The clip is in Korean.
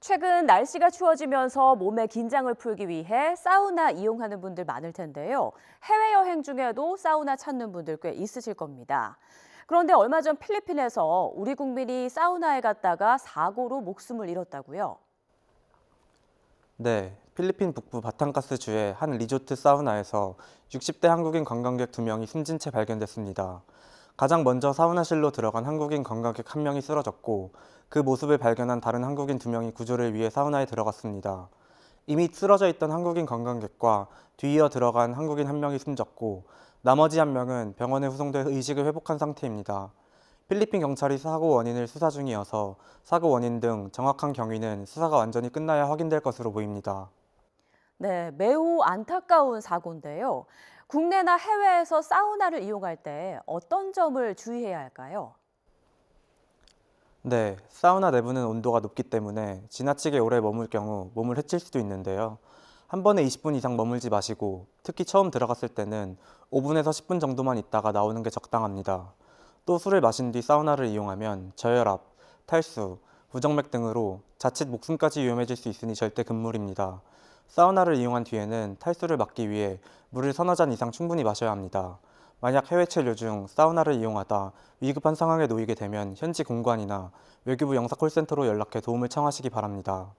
최근 날씨가 추워지면서 몸의 긴장을 풀기 위해 사우나 이용하는 분들 많을 텐데요. 해외여행 중에도 사우나 찾는 분들 꽤 있으실 겁니다. 그런데 얼마 전 필리핀에서 우리 국민이 사우나에 갔다가 사고로 목숨을 잃었다고요. 네, 필리핀 북부 바탕가스 주의 한 리조트 사우나에서 60대 한국인 관광객 2명이 숨진 채 발견됐습니다. 가장 먼저 사우나실로 들어간 한국인 관광객 1명이 쓰러졌고 그 모습을 발견한 다른 한국인 2명이 구조를 위해 사우나에 들어갔습니다. 이미 쓰러져 있던 한국인 관광객과 뒤이어 들어간 한국인 1명이 숨졌고 나머지 1명은 병원에 후송돼 의식을 회복한 상태입니다. 필리핀 경찰이 사고 원인을 수사 중이어서 사고 원인 등 정확한 경위는 수사가 완전히 끝나야 확인될 것으로 보입니다. 네, 매우 안타까운 사고인데요. 국내나 해외에서 사우나를 이용할 때 어떤 점을 주의해야 할까요? 네, 사우나 내부는 온도가 높기 때문에 지나치게 오래 머물 경우 몸을 해칠 수도 있는데요. 한 번에 20분 이상 머물지 마시고 특히 처음 들어갔을 때는 5분에서 10분 정도만 있다가 나오는 게 적당합니다. 또 술을 마신 뒤 사우나를 이용하면 저혈압, 탈수, 부정맥 등으로 자칫 목숨까지 위험해질 수 있으니 절대 금물입니다. 사우나를 이용한 뒤에는 탈수를 막기 위해 물을 서너 잔 이상 충분히 마셔야 합니다. 만약 해외 체류 중 사우나를 이용하다 위급한 상황에 놓이게 되면 현지 공관이나 외교부 영사 콜센터로 연락해 도움을 청하시기 바랍니다.